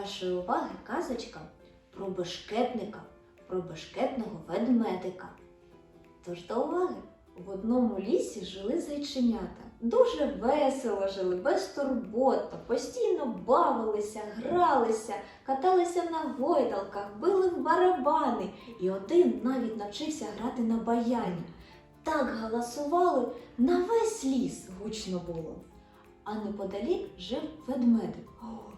Вашої уваги казочка про бешкетника, про бешкетного ведмедика. Тож до уваги, в одному лісі жили зайченята. Дуже весело жили, безтурботно, постійно бавилися, гралися, каталися на гойдалках, били в барабани, і один навіть навчився грати на баяні. Так галасували, на весь ліс гучно було. А неподалік жив ведмедик.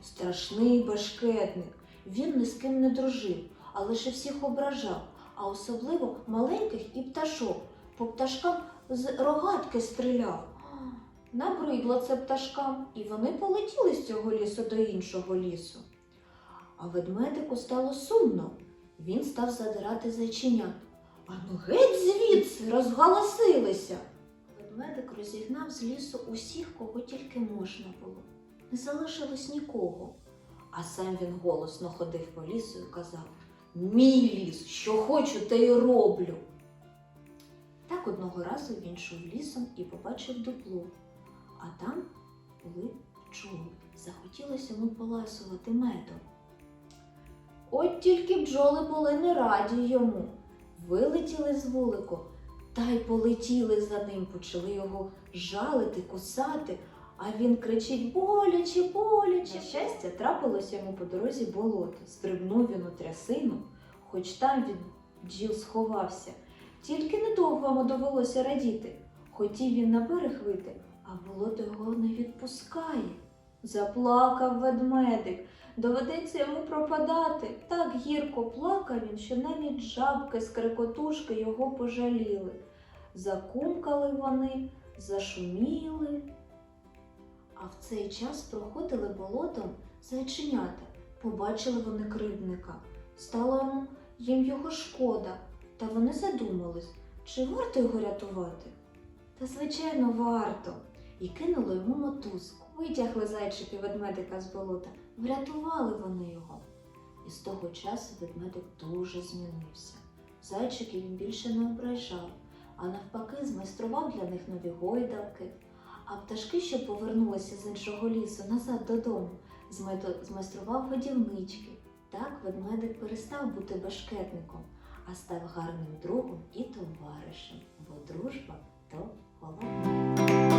Страшний башкетник. Він ні з ким не дружив, а лише всіх ображав, а особливо маленьких і пташок. По пташкам з рогатки стріляв. Набридло це пташкам, і вони полетіли з цього лісу до іншого лісу. А ведмедику стало сумно. Він став задирати зайченят. Ану геть звідси розгаласилися. Ведмедик розігнав з лісу усіх, кого тільки можна було. Не залишилось нікого. А сам він голосно ходив по лісу і казав Мій ліс, що хочу, те й роблю. Так одного разу він йшов лісом і побачив дупло, а там були пчоли. Захотілося йому поласувати медом. От тільки бджоли були не раді йому. Вилетіли з вулику та й полетіли за ним, почали його жалити, кусати, а він кричить боляче, боляче. На щастя, трапилося йому по дорозі болото. Стрибнув він у трясину, хоч там від бджіл сховався. Тільки недовго йому довелося радіти. Хотів він на берег вийти, а болото його не відпускає. Заплакав ведмедик. Доведеться йому пропадати. Так гірко плакав він, що навіть жабки з крикотушки його пожаліли. Закумкали вони, зашуміли. А в цей час проходили болотом зайченята. Побачили вони кривдника. Стало їм його шкода, та вони задумались, чи варто його рятувати. Та, звичайно, варто. І кинули йому мотузку. Витягли зайчики ведмедика з болота, врятували вони його. І з того часу ведмедик дуже змінився. Зайчиків він більше не ображав, а навпаки, змайстрував для них нові гойдалки. А пташки, що повернулися з іншого лісу назад додому, змайстрував годівнички. Так ведмедик перестав бути башкетником, а став гарним другом і товаришем, бо дружба то головне.